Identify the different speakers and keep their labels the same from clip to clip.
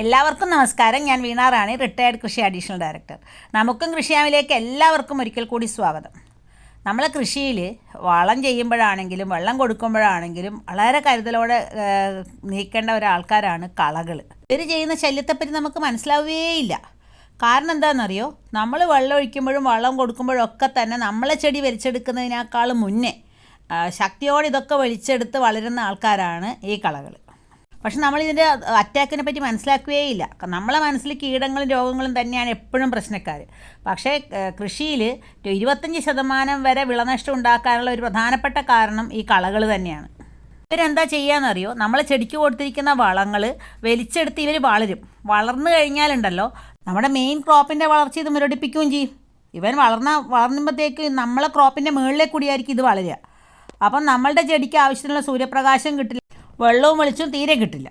Speaker 1: എല്ലാവർക്കും നമസ്കാരം. ഞാൻ വീണ റാണി റിട്ടയർഡ് കൃഷി അഡീഷണൽ ഡയറക്ടർ നമുക്കും കൃഷിയാമിലേക്ക് എല്ലാവർക്കും ഒരിക്കൽ കൂടി സ്വാഗതം. നമ്മൾ കൃഷിയിൽ വളം ചെയ്യുമ്പോഴാണെങ്കിലും വെള്ളം കൊടുക്കുമ്പോഴാണെങ്കിലും വളരെ കരുതലോടെ നീക്കേണ്ട ഒരാൾക്കാരാണ് കളകൾ ഇവർ ചെയ്യുന്ന ശല്യത്തെപ്പറ്റി നമുക്ക് മനസ്സിലാവുകയേയില്ല. കാരണം എന്താണെന്നറിയോ? നമ്മൾ വെള്ളം ഒഴിക്കുമ്പോഴും വളം കൊടുക്കുമ്പോഴും ഒക്കെ തന്നെ നമ്മളെ ചെടി വലിച്ചെടുക്കുന്നതിനേക്കാൾ മുന്നേ ശക്തിയോടെ ഇതൊക്കെ വലിച്ചെടുത്ത് വളരുന്ന ആൾക്കാരാണ് ഈ കളകൾ പക്ഷെ നമ്മൾ ഇതിന്റെ അറ്റാക്കിനെ പറ്റി മനസ്സിലാക്കുകയേയില്ല. നമ്മളെ മനസ്സിൽ കീടങ്ങളും രോഗങ്ങളും തന്നെയാണ് എപ്പോഴും പ്രശ്നക്കാർ പക്ഷേ കൃഷിയിൽ ഇരുപത്തഞ്ച് ശതമാനം വരെ വിളനഷ്ടം ഉണ്ടാക്കാനുള്ള ഒരു പ്രധാനപ്പെട്ട കാരണം ഈ കളകൾ തന്നെയാണ്. ഇവരെന്താ ചെയ്യാന്നറിയോ? നമ്മൾ ചെടിക്ക് കൊടുത്തിരിക്കുന്ന വളങ്ങൾ വലിച്ചെടുത്ത് ഇവർ വളരും. വളർന്നു കഴിഞ്ഞാലുണ്ടല്ലോ നമ്മുടെ മെയിൻ ക്രോപ്പിന്റെ വളർച്ച ഇത് മുരടിപ്പിക്കുകയും ചെയ്യും. ഇവൻ വളർന്ന വളർന്നുമ്പോഴത്തേക്ക് നമ്മളെ ക്രോപ്പിന്റെ മുകളിലേക്കൂടിയായിരിക്കും ഇത് വളരുക. അപ്പം നമ്മളുടെ ചെടിക്ക് ആവശ്യത്തിനുള്ള സൂര്യപ്രകാശം കിട്ടില്ല. വെള്ളവും വെളിച്ചവും തീരെ കിട്ടില്ല.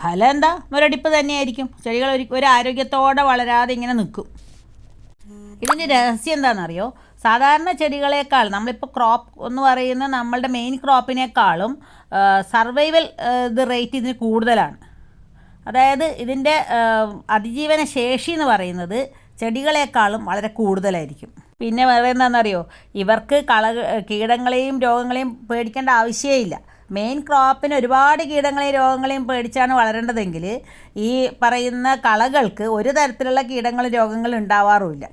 Speaker 1: ഫലം എന്താ? ഒരടിപ്പ് തന്നെയായിരിക്കും. ചെടികൾ ഒരു ഒരു ആരോഗ്യത്തോടെ വളരാതെ ഇങ്ങനെ നിൽക്കും. ഇതിന്റെ രഹസ്യം എന്താണെന്നറിയോ? സാധാരണ ചെടികളെക്കാൾ നമ്മളിപ്പോൾ ക്രോപ്പ് എന്ന് പറയുന്ന നമ്മളുടെ മെയിൻ ക്രോപ്പിനേക്കാളും സർവൈവൽ ഇത് റേറ്റ് ഇതിന് കൂടുതലാണ്. അതായത് ഇതിന്റെ അതിജീവന ശേഷി എന്ന് പറയുന്നത് ചെടികളെക്കാളും വളരെ കൂടുതലായിരിക്കും. പിന്നെ വേറെ എന്താണെന്നറിയോ? ഇവർക്ക് കള കീടങ്ങളെയും രോഗങ്ങളെയും പേടിക്കേണ്ട ആവശ്യമേ ഇല്ല. മെയിൻ ക്രോപ്പിന് ഒരുപാട് കീടങ്ങളെയും രോഗങ്ങളെയും പേടിച്ചാണ് വളരേണ്ടതെങ്കിൽ ഈ പറയുന്ന കളകൾക്ക് ഒരു തരത്തിലുള്ള കീടങ്ങളും രോഗങ്ങളും ഉണ്ടാവാറുമില്ല.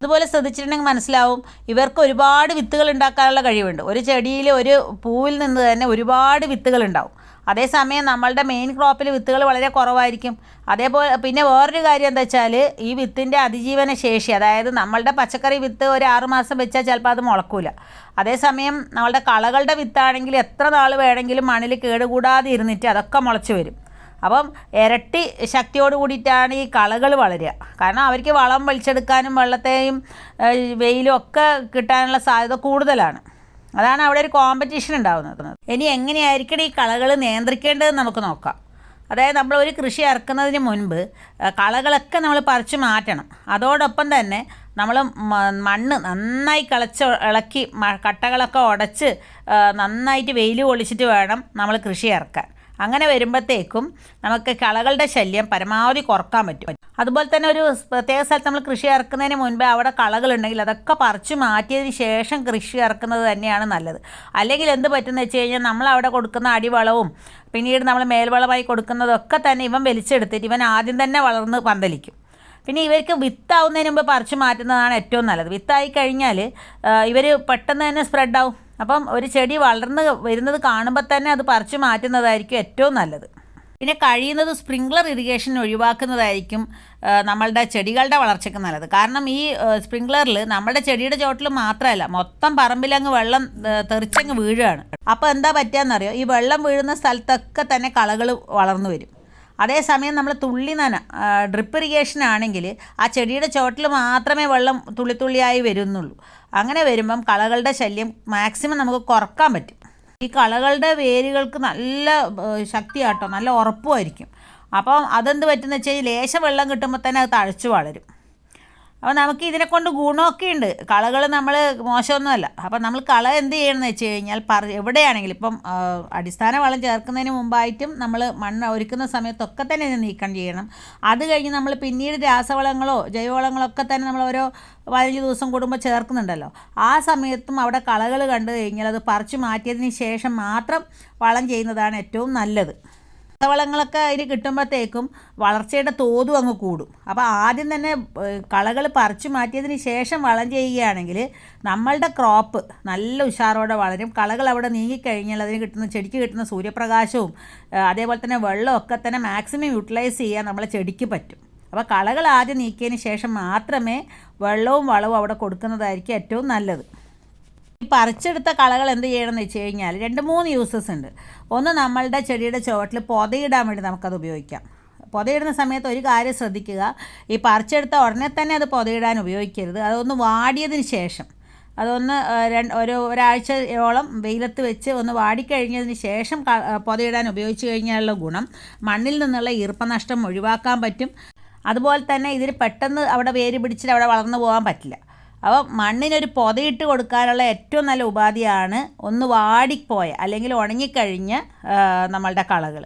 Speaker 1: അതുപോലെ ശ്രദ്ധിച്ചിട്ടുണ്ടെങ്കിൽ മനസ്സിലാവും ഇവർക്ക് ഒരുപാട് വിത്തുകൾ ഉണ്ടാക്കാനുള്ള കഴിവുണ്ട്. ഒരു ചെടിയിൽ ഒരു പൂവിൽ നിന്ന് തന്നെ ഒരുപാട് വിത്തുകൾ ഉണ്ടാവും. അതേസമയം നമ്മളുടെ മെയിൻ ക്രോപ്പിൽ വിത്തുകൾ വളരെ കുറവായിരിക്കും. അതേപോലെ പിന്നെ വേറൊരു കാര്യം എന്താ വെച്ചാൽ ഈ വിത്തിന്റെ അതിജീവന ശേഷി അതായത് നമ്മളുടെ പച്ചക്കറി വിത്ത് ഒരു ആറുമാസം വെച്ചാൽ ചിലപ്പോൾ അത് മുളക്കൂല. അതേസമയം നമ്മളുടെ കളകളുടെ വിത്താണെങ്കിൽ എത്ര നാൾ വേണമെങ്കിലും മണ്ണിൽ കേടുകൂടാതെ ഇരുന്നിട്ട് അതൊക്കെ മുളച്ചു വരും. അപ്പം ഇരട്ടി ശക്തിയോട് കൂടിയിട്ടാണ് ഈ കളകൾ വളരുക. കാരണം അവർക്ക് വളം വലിച്ചെടുക്കാനും വെള്ളത്തെയും വെയിലും ഒക്കെ കിട്ടാനുള്ള സാധ്യത കൂടുതലാണ്. അതാണ് അവിടെ ഒരു കോമ്പറ്റീഷൻ ഉണ്ടാകുന്നത് ഇനി എങ്ങനെയായിരിക്കണം ഈ കളകൾ നിയന്ത്രിക്കേണ്ടതെന്ന് നമുക്ക് നോക്കാം. അതായത് നമ്മൾ ഒരു കൃഷി ഇറക്കുന്നതിന് മുൻപ് കളകളൊക്കെ നമ്മൾ പറിച്ചു മാറ്റണം. അതോടൊപ്പം തന്നെ നമ്മൾ മണ്ണ് നന്നായി കളച്ച് ഇളക്കി കട്ടകളൊക്കെ ഉടച്ച് നന്നായിട്ട് വെയിൽ കൊളിച്ചിട്ട് വേണം നമ്മൾ കൃഷി ഇറക്കാൻ. അങ്ങനെ വരുമ്പോഴത്തേക്കും നമുക്ക് കളകളുടെ ശല്യം പരമാവധി കുറയ്ക്കാൻ പറ്റും. അതുപോലെ തന്നെ ഒരു പ്രത്യേക സ്ഥലത്ത് നമ്മൾ കൃഷി ഇറക്കുന്നതിന് മുൻപേ അവിടെ കളകളുണ്ടെങ്കിൽ അതൊക്കെ പറിച്ചു മാറ്റിയതിന് ശേഷം കൃഷി ഇറക്കുന്നത് തന്നെയാണ് നല്ലത്. അല്ലെങ്കിൽ എന്ത് പറ്റുമെന്ന് വെച്ച് കഴിഞ്ഞാൽ നമ്മൾ അവിടെ കൊടുക്കുന്ന അടിവളവും പിന്നീട് നമ്മൾ മേൽവളമായി കൊടുക്കുന്നതൊക്കെ തന്നെ ഇവൻ വലിച്ചെടുത്തിട്ട് ഇവൻ ആദ്യം തന്നെ വളർന്ന് പന്തലിക്കും. പിന്നെ ഇവർക്ക് വിത്താവുന്നതിന് മുമ്പ് പറിച്ചു മാറ്റുന്നതാണ് ഏറ്റവും നല്ലത്. വിത്തായി കഴിഞ്ഞാൽ ഇവർ പെട്ടെന്ന് തന്നെ സ്പ്രെഡാവും അപ്പം ഒരു ചെടി വളർന്ന് വരുന്നത് കാണുമ്പോൾ തന്നെ അത് പറിച്ച് മാറ്റുന്നതായിരിക്കും ഏറ്റവും നല്ലത്. പിന്നെ കഴിയുന്നത് സ്പ്രിംഗ്ലർ ഇറിഗേഷൻ ഒഴിവാക്കുന്നതായിരിക്കും നമ്മളുടെ ചെടികളുടെ വളർച്ചയ്ക്ക് നല്ലത്. കാരണം ഈ സ്പ്രിംഗ്ലറിൽ നമ്മുടെ ചെടിയുടെ ചോട്ടിൽ മാത്രമല്ല മൊത്തം പറമ്പിലങ്ങ് വെള്ളം തെറിച്ചങ്ങ് വീഴുകയാണ്. അപ്പോൾ എന്താ പറ്റുകയെന്നറിയോ ഈ വെള്ളം വീഴുന്ന സ്ഥലത്തൊക്കെ തന്നെ കളകൾ വളർന്നു വരും. അതേസമയം നമ്മൾ തുള്ളി നന ഡ്രിപ്പ് ഇറിഗേഷൻ ആണെങ്കിൽ ആ ചെടിയുടെ ചോട്ടിൽ മാത്രമേ വെള്ളം തുള്ളി തുള്ളിയായി വരുന്നുള്ളൂ. അങ്ങനെ വരുമ്പം കളകളുടെ ശല്യം മാക്സിമം നമുക്ക് കുറയ്ക്കാൻ പറ്റും. ഈ കളകളുടെ വേരുകൾക്ക് നല്ല ശക്തിയാട്ടോ നല്ല ഉറപ്പുമായിരിക്കും. അപ്പം അതെന്ത് പറ്റുന്ന വെച്ചാൽ ലേശം വെള്ളം കിട്ടുമ്പോൾ തന്നെ അത് തഴച്ചു വളരും. അപ്പോൾ നമുക്ക് ഇതിനെ കൊണ്ട് ഗുണമൊക്കെ ഉണ്ട് കളകൾ നമ്മൾ മോശമൊന്നുമല്ല. അപ്പോൾ നമ്മൾ കള എന്ത് ചെയ്യണമെന്ന് വെച്ച് കഴിഞ്ഞാൽ പറ എവിടെയാണെങ്കിലും ഇപ്പം അടിസ്ഥാന വളം ചേർക്കുന്നതിന് മുമ്പായിട്ടും നമ്മൾ മണ്ണ് ഒരുക്കുന്ന സമയത്തൊക്കെ തന്നെ ഇത് നീക്കം ചെയ്യണം. അത് കഴിഞ്ഞ് നമ്മൾ പിന്നീട് രാസവളങ്ങളോ ജൈവവളങ്ങളോ ഒക്കെ തന്നെ നമ്മൾ ഓരോ പതിനഞ്ച് ദിവസം കൂടുമ്പോൾ ചേർക്കുന്നുണ്ടല്ലോ. ആ സമയത്തും അവിടെ കളകൾ കണ്ടു കഴിഞ്ഞാൽ അത് പറിച്ചു മാറ്റിയതിന് ശേഷം മാത്രം വളം ചെയ്യുന്നതാണ് ഏറ്റവും നല്ലത്. വളങ്ങളൊക്കെ അതിന് കിട്ടുമ്പോഴത്തേക്കും വളർച്ചയുടെ തോതും അങ്ങ് കൂടും. അപ്പോൾ ആദ്യം തന്നെ കളകൾ പറിച്ചു മാറ്റിയതിന് ശേഷം വളം ചെയ്യുകയാണെങ്കിൽ നമ്മളുടെ ക്രോപ്പ് നല്ല ഉഷാറോടെ വളരും. കളകൾ അവിടെ നീങ്ങിക്കഴിഞ്ഞാൽ അതിന് കിട്ടുന്ന ചെടിക്ക് കിട്ടുന്ന സൂര്യപ്രകാശവും അതേപോലെ തന്നെ വെള്ളമൊക്കെ തന്നെ മാക്സിമം യൂട്ടിലൈസ് ചെയ്യാൻ നമ്മളെ ചെടിക്ക് പറ്റും. അപ്പോൾ കളകൾ ആദ്യം നീക്കിയതിന് ശേഷം മാത്രമേ വെള്ളവും വളവും അവിടെ കൊടുക്കുന്നതായിരിക്കും ഏറ്റവും നല്ലത്. പറിച്ചെടുത്ത കളകൾ എന്ത് ചെയ്യണമെന്ന് വെച്ച് കഴിഞ്ഞാൽ രണ്ട് മൂന്ന് യൂസസ് ഉണ്ട്. ഒന്ന് നമ്മളുടെ ചെടിയുടെ ചുവട്ടിൽ പൊതയിടാൻ വേണ്ടി നമുക്കത് ഉപയോഗിക്കാം. പൊതയിടുന്ന സമയത്ത് ഒരു കാര്യം ശ്രദ്ധിക്കുക. ഈ പറിച്ചെടുത്ത ഉടനെ തന്നെ അത് പൊതയിടാൻ ഉപയോഗിക്കരുത്. അതൊന്ന് വാടിയതിന് ശേഷം. അതൊന്ന് രണ്ട് ഒരു ഒരാഴ്ചയോളം വെയിലത്ത് വെച്ച് ഒന്ന് വാടിക്കഴിഞ്ഞതിന് ശേഷം പൊതയിടാൻ ഉപയോഗിച്ച് കഴിഞ്ഞാലുള്ള ഗുണം മണ്ണിൽ നിന്നുള്ള ഈർപ്പനഷ്ടം ഒഴിവാക്കാൻ പറ്റും. അതുപോലെ തന്നെ ഇതിന് പെട്ടെന്ന് അവിടെ വേര് പിടിച്ചിട്ട് അവിടെ വളർന്നു പോകാൻ പറ്റില്ല. അപ്പോൾ മണ്ണിനൊരു പൊതയിട്ട് കൊടുക്കാനുള്ള ഏറ്റവും നല്ല ഉപാധിയാണ് ഒന്ന് വാടിപ്പോയ അല്ലെങ്കിൽ ഉണങ്ങിക്കഴിഞ്ഞ നമ്മളുടെ കളകൾ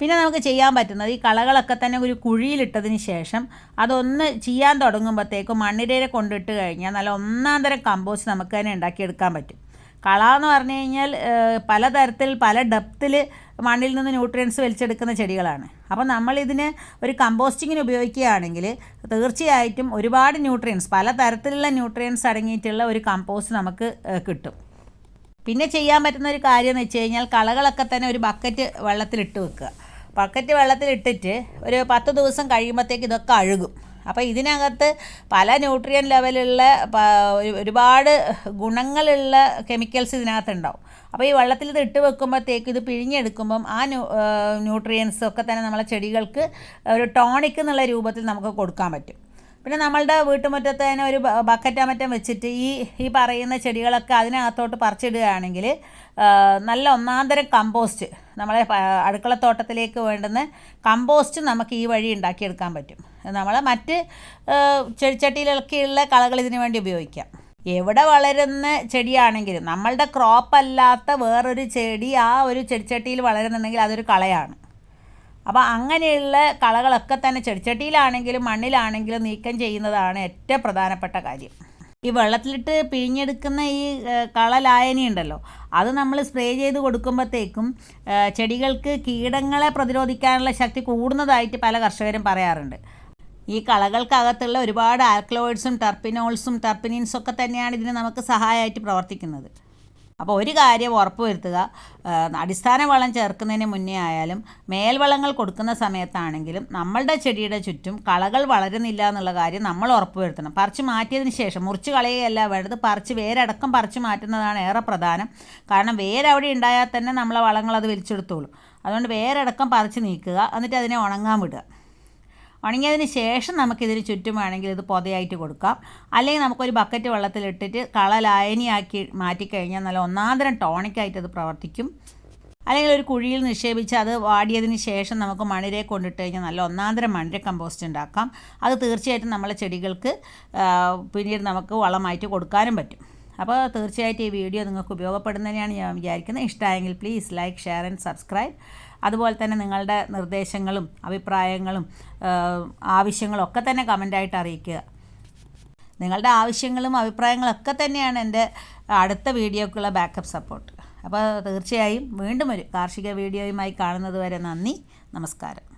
Speaker 1: പിന്നെ നമുക്ക് ചെയ്യാൻ പറ്റുന്നത് ഈ കളകളൊക്കെ തന്നെ ഒരു കുഴിയിലിട്ടതിന് ശേഷം അതൊന്ന് ചെയ്യാൻ തുടങ്ങുമ്പോഴത്തേക്കും മണ്ണിരയെ കൊണ്ടിട്ട് കഴിഞ്ഞാൽ നല്ല ഒന്നാം തരം കമ്പോസ്റ്റ് നമുക്ക് തന്നെ ഉണ്ടാക്കിയെടുക്കാൻ പറ്റും. കള എന്ന് പറഞ്ഞു കഴിഞ്ഞാൽ പലതരത്തിൽ പല ഡെപ്തിൽ മണ്ണിൽ നിന്ന് ന്യൂട്രിയൻസ് വലിച്ചെടുക്കുന്ന ചെടികളാണ്. അപ്പോൾ നമ്മളിതിന് ഒരു കമ്പോസ്റ്റിങ്ങിന് ഉപയോഗിക്കുകയാണെങ്കിൽ തീർച്ചയായിട്ടും ഒരുപാട് ന്യൂട്രിയൻസ് പല തരത്തിലുള്ള ന്യൂട്രിയൻസ് അടങ്ങിയിട്ടുള്ള ഒരു കമ്പോസ്റ്റ് നമുക്ക് കിട്ടും. പിന്നെ ചെയ്യാൻ പറ്റുന്ന ഒരു കാര്യം എന്ന് വെച്ച് കഴിഞ്ഞാൽ കളകളൊക്കെ തന്നെ ഒരു ബക്കറ്റ് വെള്ളത്തിലിട്ട് വെക്കുക. ബക്കറ്റ് വെള്ളത്തിലിട്ടിട്ട് ഒരു പത്ത് ദിവസം കഴിയുമ്പോഴത്തേക്ക് ഇതൊക്കെ അഴുകും. അപ്പോൾ ഇതിനകത്ത് പല ന്യൂട്രിയൻ ലെവലുള്ള ഒരുപാട് ഗുണങ്ങളുള്ള കെമിക്കൽസ് ഇതിനകത്ത് ഉണ്ടാവും അപ്പോൾ ഈ വെള്ളത്തിൽ ഇത് ഇട്ട് വെക്കുമ്പോഴത്തേക്ക് ഇത് പിഴിഞ്ഞെടുക്കുമ്പം ആ ന്യൂ ന്യൂട്രിയൻസ് ഒക്കെ തന്നെ നമ്മളെ ചെടികൾക്ക് ഒരു ടോണിക് എന്നുള്ള രൂപത്തിൽ നമുക്ക് കൊടുക്കാൻ പറ്റും. പിന്നെ നമ്മളുടെ വീട്ടുമുറ്റത്ത് തന്നെ ഒരു ബക്കറ്റാ മറ്റം വെച്ചിട്ട് ഈ ഈ പറയുന്ന ചെടികളൊക്കെ അതിനകത്തോട്ട് പറിച്ചിടുകയാണെങ്കിൽ നല്ല ഒന്നാന്തരം കമ്പോസ്റ്റ് നമ്മളെ അടുക്കളത്തോട്ടത്തിലേക്ക് വേണ്ടുന്ന കമ്പോസ്റ്റ് നമുക്ക് ഈ വഴി ഉണ്ടാക്കിയെടുക്കാൻ പറ്റും. നമ്മൾ മറ്റ് ചെടിച്ചട്ടിയിലൊക്കെയുള്ള കളകൾ ഇതിനു വേണ്ടി ഉപയോഗിക്കാം. എവിടെ വളരുന്ന ചെടിയാണെങ്കിലും നമ്മളുടെ ക്രോപ്പ് അല്ലാത്ത വേറൊരു ചെടി ആ ഒരു ചെടിച്ചട്ടിയിൽ വളരുന്നുണ്ടെങ്കിൽ അതൊരു കളയാണ്. അപ്പോൾ അങ്ങനെയുള്ള കളകളൊക്കെ തന്നെ ചെടിച്ചട്ടിയിലാണെങ്കിലും മണ്ണിലാണെങ്കിലും നീക്കം ചെയ്യുന്നതാണ് ഏറ്റവും പ്രധാനപ്പെട്ട കാര്യം. ഈ വെള്ളത്തിലിട്ട് പിഴിഞ്ഞെടുക്കുന്ന ഈ കള കളലായനി ഉണ്ടല്ലോ അത് നമ്മൾ സ്പ്രേ ചെയ്ത് കൊടുക്കുമ്പോഴത്തേക്കും ചെടികൾക്ക് കീടങ്ങളെ പ്രതിരോധിക്കാനുള്ള ശക്തി കൂടുന്നതായിട്ട് പല കർഷകരും പറയാറുണ്ട്. ഈ കളകൾക്കകത്തുള്ള ഒരുപാട് ആൽക്ലോയിഡ്സും ടർപ്പിനോൾസും ടർപ്പിനിൻസും ഒക്കെ തന്നെയാണ് ഇതിന് നമുക്ക് സഹായമായിട്ട് പ്രവർത്തിക്കുന്നത്. അപ്പോൾ ഒരു കാര്യം ഉറപ്പുവരുത്തുക അടിസ്ഥാന വളം ചേർക്കുന്നതിന് മുന്നേ ആയാലും മേൽവളങ്ങൾ കൊടുക്കുന്ന സമയത്താണെങ്കിലും നമ്മളുടെ ചെടിയുടെ ചുറ്റും കളകൾ വളരുന്നില്ല എന്നുള്ള കാര്യം നമ്മൾ ഉറപ്പുവരുത്തണം പറിച്ച് മാറ്റിയതിന് ശേഷം മുറിച്ച് കളയുകയല്ല വേണ്ടത് പറിച്ച് വേരടക്കം പറിച്ച് മാറ്റുന്നതാണ് ഏറെ പ്രധാനം. കാരണം വേരവിടെ ഉണ്ടായാൽ തന്നെ നമ്മളെ വളങ്ങൾ അത് വലിച്ചെടുത്തോളും. അതുകൊണ്ട് വേരടക്കം പറിച്ച് നീക്കുക എന്നിട്ട് അതിനെ ഉണങ്ങാൻ വിടുക. ഉണങ്ങിയതിന് ശേഷം നമുക്കിതിന് ചുറ്റും വേണമെങ്കിൽ ഇത് പൊതയായിട്ട് കൊടുക്കാം. അല്ലെങ്കിൽ നമുക്കൊരു ബക്കറ്റ് വെള്ളത്തിലിട്ടിട്ട് കള ലായനിയാക്കി മാറ്റിക്കഴിഞ്ഞാൽ നല്ല ഒന്നാന്തരം ടോണിക്കായിട്ട് അത് പ്രവർത്തിക്കും. അല്ലെങ്കിൽ ഒരു കുഴിയിൽ നിക്ഷേപിച്ച് അത് വാടിയതിന് ശേഷം നമുക്ക് മണിരെ കൊണ്ടിട്ട് കഴിഞ്ഞാൽ നല്ല ഒന്നാന്തരം മണിര കമ്പോസ്റ്റ് ഉണ്ടാക്കാം. അത് തീർച്ചയായിട്ടും നമ്മളെ ചെടികൾക്ക് പിന്നീട് നമുക്ക് വളമായിട്ട് കൊടുക്കാനും പറ്റും. അപ്പോൾ തീർച്ചയായിട്ടും ഈ വീഡിയോ നിങ്ങൾക്ക് ഉപയോഗപ്പെടുന്നതിനാണ് ഞാൻ വിചാരിക്കുന്നത്. ഇഷ്ടമായെങ്കിൽ please like share and subscribe അതുപോലെ തന്നെ നിങ്ങളുടെ നിർദ്ദേശങ്ങളും അഭിപ്രായങ്ങളും ആവശ്യങ്ങളും ഒക്കെ തന്നെ കമന്റായിട്ട് അറിയിക്കുക. നിങ്ങളുടെ ആവശ്യങ്ങളും അഭിപ്രായങ്ങളും ഒക്കെ തന്നെയാണ് എന്റെ അടുത്ത വീഡിയോക്കുള്ള ബാക്കപ്പ് സപ്പോർട്ട് അപ്പോൾ തീർച്ചയായും വീണ്ടും ഒരു കാർഷിക വീഡിയോയുമായി കാണുന്നത് വരെ നന്ദി നമസ്കാരം.